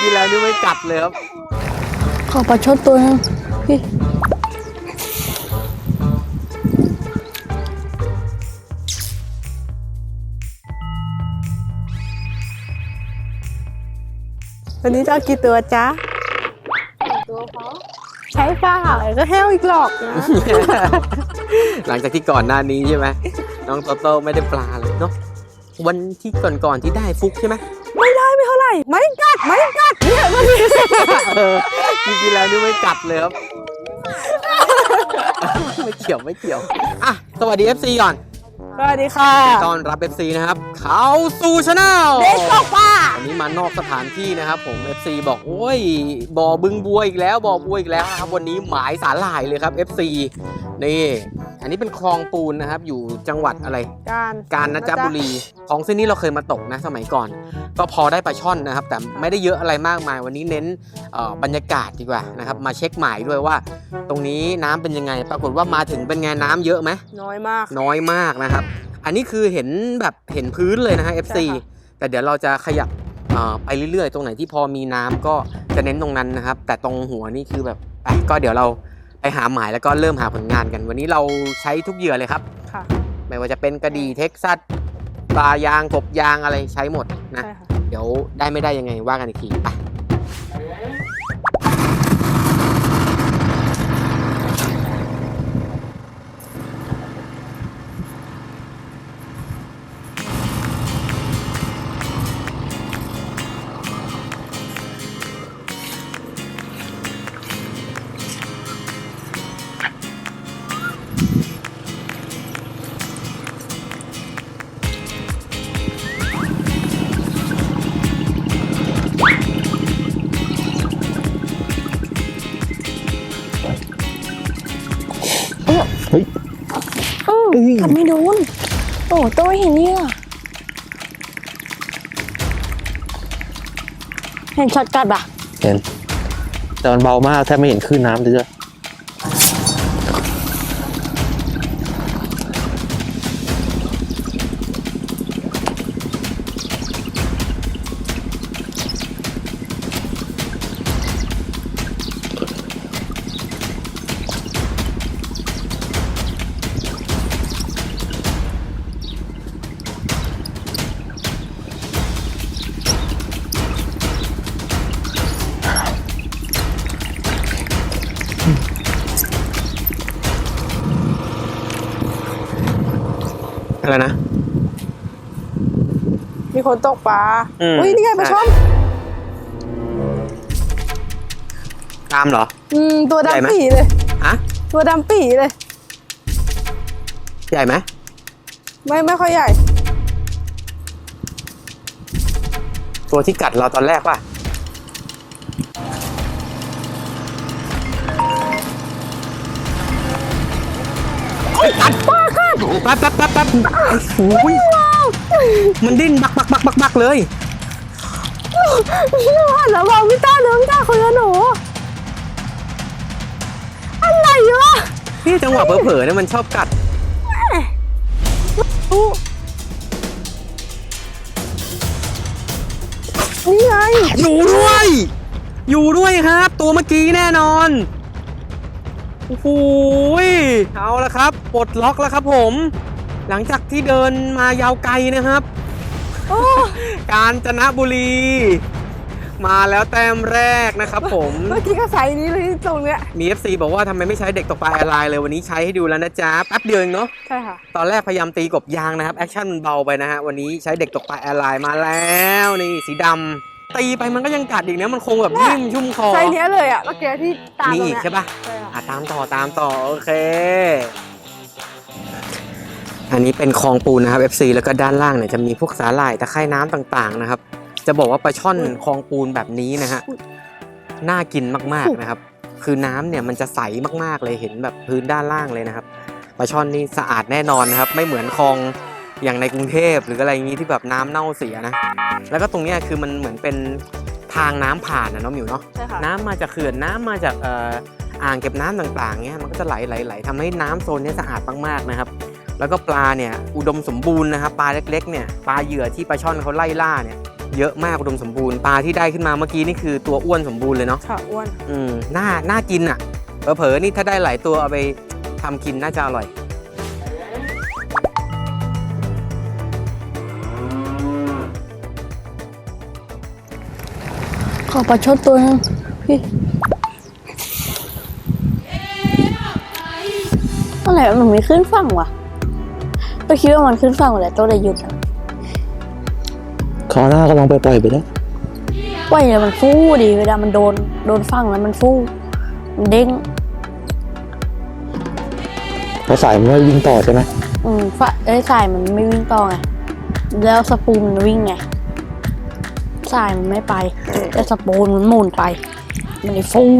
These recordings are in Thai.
จริงๆแล้วนี่ไม่กัดเลยครับขอปลาชดตัวนึงพี่วันนี้จะเอากี่ตัวจ๊ะตัวพอใช้เปล่าก็แห้วอีกหรอกนะหลังจากที่ก่อนหน้านี้ใช่ไหมน้องโตโต้ไม่ได้ปลาเลยเนาะวันที่ก่อนๆที่ได้ฟุกใช่ไหม ไม่ได้ไม่เท่าไหร่ไม่กัดไม่กัดเนี่ยมันเออจริงๆแล้วนี่ไม่กัดเลยครับ ไม่เกี่ยวไม่เกี่ยว อะ สวัสดี FC ก่อนสวัสดีค่ะต้อนรับ FC นะครับ เขาสู่ชาแนลเด็กตกปลาวันนี้มานอกสถานที่นะครับ ผม FC บอกโอ้ยบ่อบึงบัวอีกแล้วบ่อบัวอีกแล้วนะครับวันนี้หมายสาหร่ายเลยครับ FC นี่ อันนี้เป็นคลองปูนนะครับ อยู่จังหวัดอะไร การกาญจนบุรีของเส้นนี้เราเคยมาตกนะสมัยก่อน ก็พอได้ปลาช่อนนะครับ แต่ไม่ได้เยอะอะไรมากมาย วันนี้เน้นเอ่อบรรยากาศดีกว่านะครับ มาเช็คหมายด้วยว่า ตรงนี้น้ำเป็นยังไง ปรากฏว่ามาถึงเป็นไงน้ำเยอะไหมน้อยมาก น้อยมากนะครับ อันนี้คือเห็นแบบเห็นพื้นเลยนะฮะ FC ใช่ค่ะแต่เดี๋ยวเราจะขยับเอ่อไปเรื่อยๆ ตรงไหนที่พอมีน้ำก็จะเน้นตรงนั้นนะครับ แต่ตรงหัวนี่คือแบบอะก็เดี๋ยวเรา ไปหาหมายแล้วก็เริ่มหาผลงานกัน วันนี้เราใช้ทุกเหยื่อเลยครับ ค่ะไม่ว่าจะเป็นกระดีเท็กซัสปลายางกบยางอะไรใช้หมดนะ ใช่ค่ะ เดี๋ยวได้ไม่ได้ยังไงว่ากันอีกทีไป ไม่เห็นเนี่ยเห็นช็อตกัดปะเห็น แต่มันเบามากแทบไม่เห็นคลื่นน้ำเลยจ้ะ มีคนตกปลา อืม อุ้ยนี่ไงปลาใช่ช่อนตามเหรอ อืมตัวใหญ่ไหม ดำปีเลยฮะตัวดำปีเลย ใหญ่ไหมไม่ไม่ค่อยใหญ่ ตัวที่กัดเราตอนแรกป่ะกัดป้ากัดแป๊บแป๊บแป๊บแป๊บไอ้หูย มันดิ้นบักบักบักบักบักเลยพี่ว่าแล้วบอกพี่ต้าเดิมต้าคุยกับหนูอะไรวะนี่จังหวะเผลอๆเนี่ยมันชอบกัดนี่ไงอยู่ด้วย อยู่ด้วยครับ ตัวเมื่อกี้แน่นอนโอ้โหยเอาละครับปลดล็อกแล้วครับผม หลังจากที่เดินมายาวไกลนะครับโอ้กาญจนบุรี มาแล้วแต้มแรกนะครับผมเมื่อกี้ก็ใส่นี้เลยตรงเนี้ยมี FC บอกว่าทำไมไม่ใช้เด็กตกปลาแอร์ไลน์เลยวันนี้ใช้ให้ดูแล้วนะจ๊ะแป๊บเดียวเองเนาะใช่ค่ะตอนแรกพยายามตีกบยางนะครับแอคชั่นมันเบาไปนะฮะวันนี้ใช้เด็กตกปลาแอร์ไลน์มาแล้วนี่สีดำตีไปมันก็ยังกัดอีกนะมันคงแบบนิ่มชุ่มคอใส่เนี้ยเลยอะเมื่อกี้ที่ตามมีตรงอีกเนี้ยใช่ปะใช่ค่ะอะตามต่อตามต่อโอเค อันนี้เป็นคลองปูนนะครับ FC แล้วก็ด้านล่างเนี่ยจะมีพวกสาหร่ายตะไคร่น้ำต่างๆนะครับ จะบอกว่าปลาช่อนคลองปูนแบบนี้นะฮะน่ากินมากๆนะครับ คือน้ำเนี่ยมันจะใสมากๆเลยเห็นแบบพื้นด้านล่างเลยนะครับปลาช่อนนี่สะอาดแน่นอนนะครับ ไม่เหมือนคลองอย่างในกรุงเทพหรืออะไรอย่างนี้ที่แบบน้ำเน่าเสียนะ แล้วก็ตรงเนี้ยคือมันเหมือนเป็นทางน้ำผ่านนะเน้องมิวเนาะใช่ค่ะน้ำมาจากเขื่อนน้ำมาจากเอ่ออ่างเก็บน้ำต่างๆเนี้ยมันก็จะไหลไหลไหลทำให้น้ำโซนเนี้ยสะอาดมากๆนะครับ แล้วก็ปลาเนี่ยอุดมสมบูรณ์นะครับปลาเล็กๆเนี่ยปลาเหยื่อที่ปลาช่อนเขาไล่ล่าเนี่ยเยอะมากอุดมสมบูรณ์ปลาที่ได้ขึ้นมาเมื่อกี้นี่คือตัวอ้วนสมบูรณ์เลยเนาะค่ะอ้วนอืมน่าน่ากินอะเผลอๆนี่ถ้าได้หลายตัวเอาไปทำกินน่าจะอร่อย ขอปลาชดตัวนึงพี่อะไรมันไม่ขึ้นฝั่งวะ ตัวคิดว่ามันขึ้นฝั่งหมดแล้วตัวเลยหยุดอะคราวหน้าก็ลองไปปล่อยไปแล้วว่ายเนี่ยมันฟู่ดิเวลามันโดนโดนฝั่งแล้วมันฟู่มันเด้งเพราะสายมันไม่วิ่งต่อใช่ไหมอืมฝะเอ้ยสายมันไม่วิ่งต่อไงแล้วสปูนมันวิ่งไงสายมันไม่ไปแต่สปูนมันหมุนไป มันเลยฟู่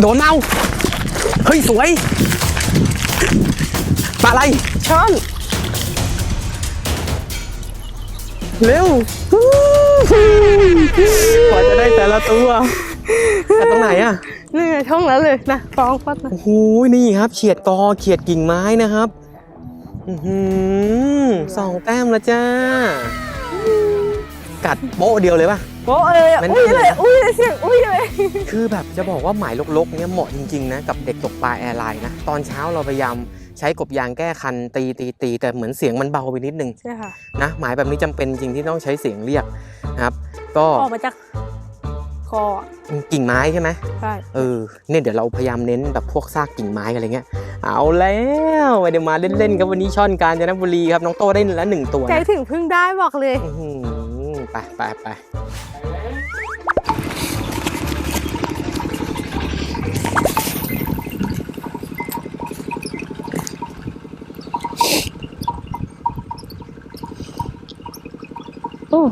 โดนเอาเฮ้ย สวยปลาอะไรช้อนเร็วกว่าจะได้แต่ละตัวแต่ตรงไหนอะนี่ไงช่องนั้นเลยนะฟองฟัดนะโอ้โหนี่ครับเฉียดกอเฉียดกิ่งไม้นะครับอือหือสองแต้มแล้วจ้า กัดโป๊ะเดียวเลยป่ะ โอ้เอ้ยมันอุ้ยเลย อุ้ยเลยเสียงอุ้ยเลยคือแบบจะบอกว่าหมายลกๆเนี่ยเหมาะจริงๆนะกับเด็กตกปลาแอร์ไลน์นะ ตอนเช้าเราพยายามใช้กบยางแก้คันตีตีตีแต่เหมือนเสียงมันเบาไปนิดนึงใช่ค่ะนะหมายแบบนี้จำเป็นจริงที่ต้องใช้เสียงเรียกนะครับ ก็ออกมาจากคออะกิ่งไม้ใช่ไหม ใช่เออเนี่ยเดี๋ยวเราพยายามเน้นแบบพวกซากกิ่งไม้อะไรเงี้ย เอาแล้วไม่ได้มาเล่นๆครับวันนี้ช่อนกาญจนบุรีครับน้องโตได้แล้วหนึ่งตัวใจนะถึงพึ่งได้บอกเลยอื้อหือ ไปไปไปโอ้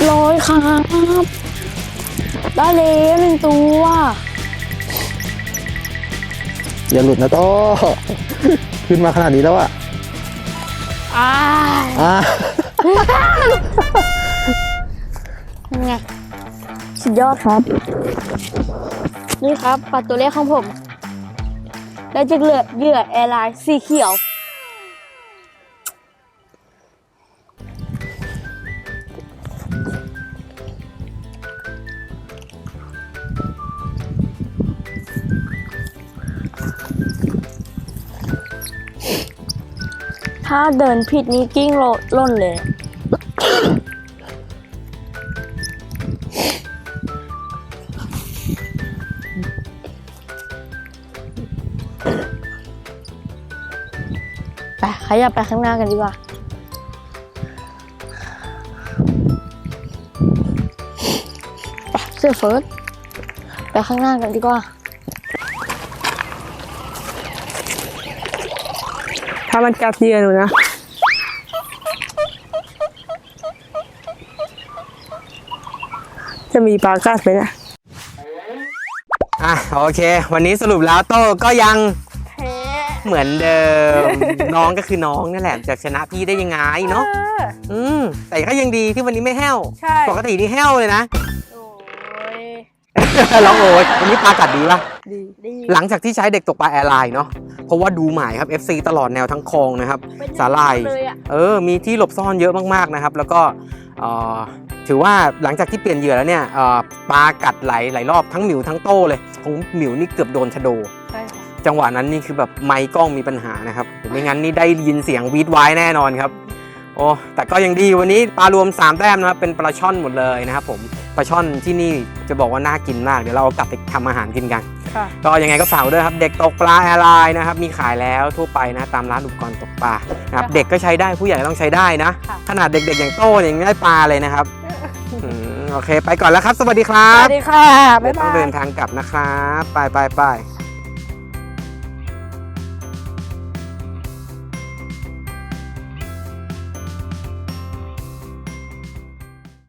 บร้อยครับ ได้แล้วหนึ่งตัวอย่าหลุดนะโต้ขึ้นมาขนาดนี้แล้วอะอ้ายอะยังไงสุดยอดครับ นี่ครับปลาตัวแรกของผม ได้จากเหลือเหยื่อแอร์ไลน์สีเขียว ถ้าเดินผิดนี่กิ้งโลล่นเลย ไปขยับไปข้างหน้ากันดีกว่า ไปเสื้อเฟิร์สไปข้างหน้ากันดีกว่า ถ้ามันกัดเหยื่อหนูนะ จะมีปลากัดไหมเนี่ยอะโอเค วันนี้สรุปแล้วโต้ก็ยังแพ้เหมือนเดิม น้องก็คือน้องนั่นแหละจะชนะพี่ได้ยังไงเนาะอออืมแต่ก็ยังดีที่วันนี้ไม่แห้วใช่ปกตินี่แห้วเลยนะ โอ้ยร้องโอยวันนี้ปลากัดดีปะ ดีดีหลังจากที่ใช้เด็กตกปลาแอร์ไลน์เนาะเพราะว่าดูหมายครับ FC ตลอดแนวทั้งคลองนะครับ เป็นสาหร่ายเลยอะเออ มีที่หลบซ่อนเยอะมากๆนะครับ แล้วก็เอ่อถือว่าหลังจากที่เปลี่ยนเหยื่อแล้วเนี่ยเอ่อปลากัดไหลหลายรอบทั้งหมิวทั้งโต้เลยของหมิวนี่เกือบโดนชะโด ใช่ค่ะจังหวะนั้นนี่คือแบบไมค์กล้องมีปัญหานะครับไม่งั้นนี่ได้ยินเสียงวีดไว้แน่นอนครับ โอ้แต่ก็ยังดีวันนี้ปลารวม 3 แต้มนะครับเป็นปลาช่อนหมดเลยนะครับผมปลาช่อนที่นี่จะบอกว่าน่ากินมากเดี๋ยวเราเอากลับไปทำอาหารกินกันค่ะ ก็ยังไงก็ฝากไว้ด้วยครับ เด็กตกปลาแอร์ไลน์นะครับ มีขายแล้วทั่วไปนะตามร้านอุปกรณ์ตกปลานะครับค่ะเด็กก็ใช้ได้ผู้ใหญ่ก็ต้องใช้ได้นะค่ะขนาดเด็กๆอย่างโต้เนี่ยยังได้ปลาเลยนะครับอืมโอเค ไปก่อนแล้วครับ สวัสดีครัสบวัสดีค่ะเดี๋บ๊ายยวต้อบางเดิยนทางกลับนะครับ ไปไปไป